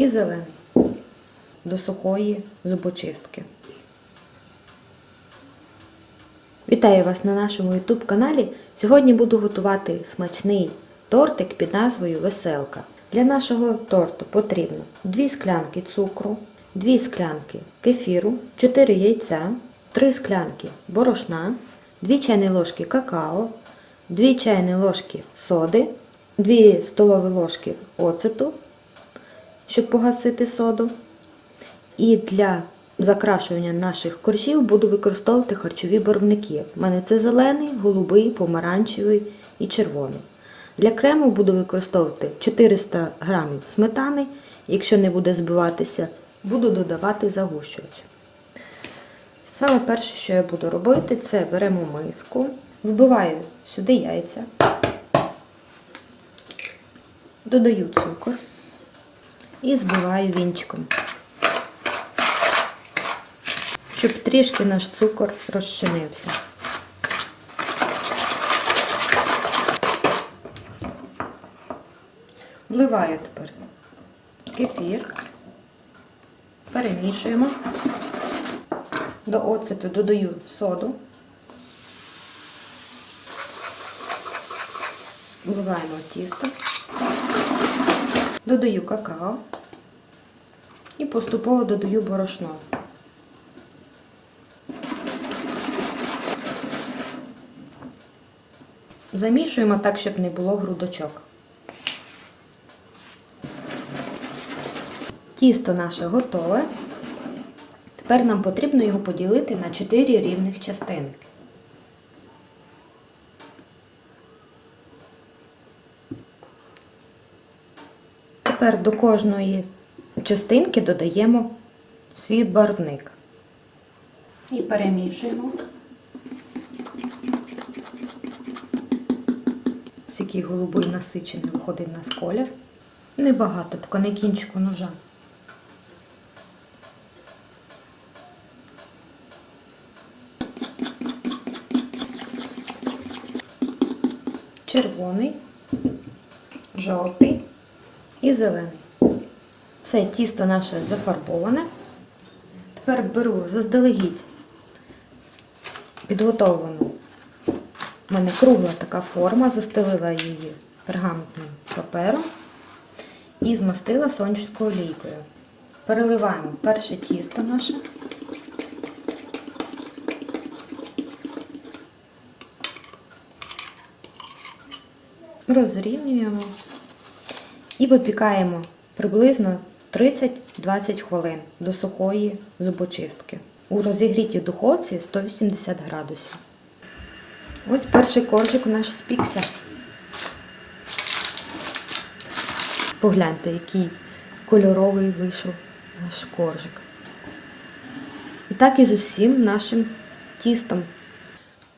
і зелений до сухої зубочистки. Вітаю вас на нашому YouTube каналі. Сьогодні буду готувати смачний тортик під назвою Веселка. Для нашого торту потрібно 2 склянки цукру, 2 склянки кефіру, 4 яйця, 3 склянки борошна, 2 чайні ложки какао, 2 чайні ложки соди, 2 столові ложки оцету, щоб погасити соду. І для закрашування наших коржів буду використовувати харчові барвники. У мене це зелений, голубий, помаранчевий і червоний. Для крему буду використовувати 400 г сметани. Якщо не буде збиватися, буду додавати загущувач. Саме перше, що я буду робити, це беремо миску, вбиваю сюди яйця, додаю цукор і збиваю вінчиком. Щоб трішки наш цукор розчинився. Вливаю тепер кефір, перемішуємо, до оцету додаю соду, вливаємо тісто, додаю какао і поступово додаю борошно. Замішуємо так, щоб не було грудочок. Тісто наше готове. Тепер нам потрібно його поділити на 4 рівних частинки. Тепер до кожної частинки додаємо свій барвник і перемішуємо. Ось який голубий насичений виходить у нас колір. Небагато, тільки на кінчику ножа. Червоний, жовтий і зелений. Все тісто наше зафарбоване. Тепер беру заздалегідь підготовлену у мене кругла така форма, застелила її пергаментним папером і змастила сонячною олійкою. Переливаємо перше тісто наше. Розрівнюємо і випікаємо приблизно 30-20 хвилин до сухої зубочистки. У розігрітій духовці 180 градусів. Ось перший коржик наш спікся. Погляньте, який кольоровий вийшов наш коржик. І так і з усім нашим тістом.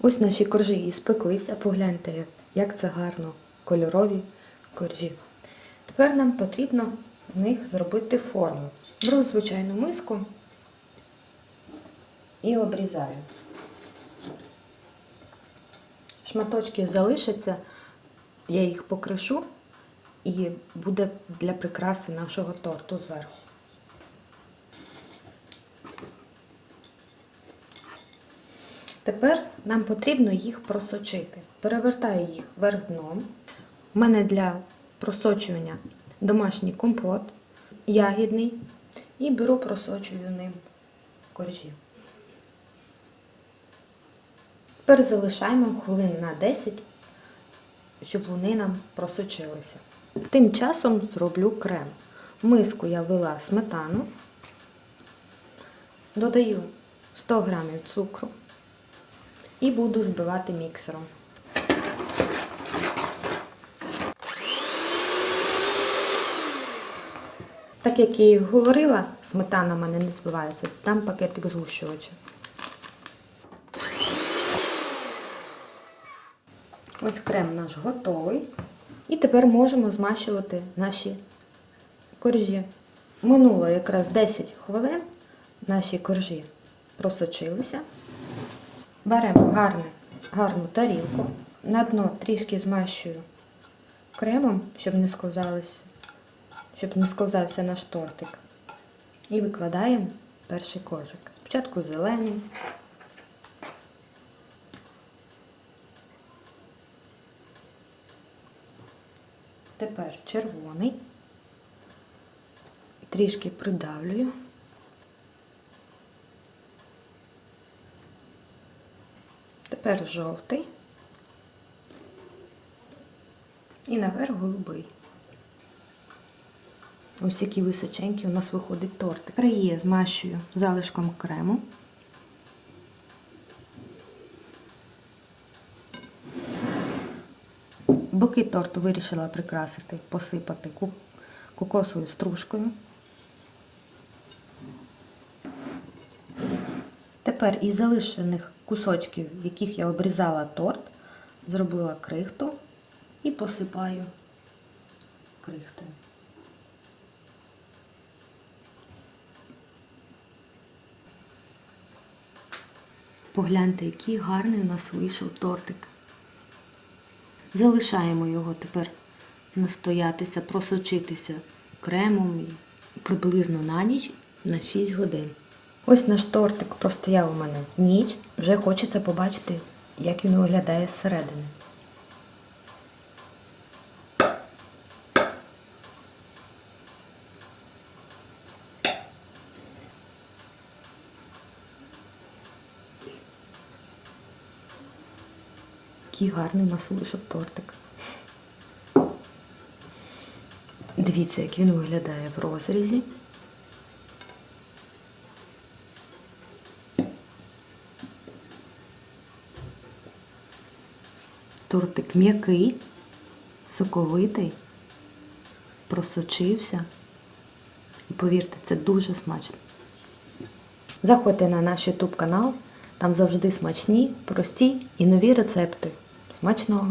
Ось наші коржі і спеклися. Погляньте, як це гарно кольорові коржі. Тепер нам потрібно з них зробити форму. Беру звичайну миску і обрізаю. Шматочки залишаться, я їх покришу і буде для прикраси нашого торту зверху. Тепер нам потрібно їх просочити. Перевертаю їх вверх дном. У мене для просочування домашній компот, ягідний, і беру просочую ним коржі. Тепер залишаємо хвилин на 10, щоб вони нам просочилися. Тим часом зроблю крем. В миску я ввела сметану, додаю 100 г цукру і буду збивати міксером. Так як я і говорила, сметана в мене не збивається, там пакетик згущувача. Ось крем наш готовий. І тепер можемо змащувати наші коржі. Минуло якраз 10 хвилин, наші коржі просочилися. Беремо гарне, гарну тарілку. На дно трішки змащую кремом, щоб не сковзалися щоб не сковзався наш тортик. І викладаємо перший кожик. Спочатку зелений. Тепер червоний. Трішки придавлюю. Тепер жовтий. І наверх голубий. Ось які височенькі у нас виходить тортик. Краї змащую залишком крему. Боки торту вирішила прикрасити, посипати кокосовою стружкою. Тепер із залишених кусочків, яких я обрізала торт, зробила крихту і посипаю крихтою. Погляньте, який гарний у нас вийшов тортик. Залишаємо його тепер настоятися, просочитися кремом приблизно на ніч на 6 годин. Ось наш тортик простояв у мене ніч. Вже хочеться побачити, як він виглядає зсередини. Який гарний у нас вийшов тортик. Дивіться, як він виглядає в розрізі. Тортик м'який, соковитий, просочився. І повірте, це дуже смачно. Заходьте на наш YouTube канал, там завжди смачні, прості і нові рецепти. Смачного!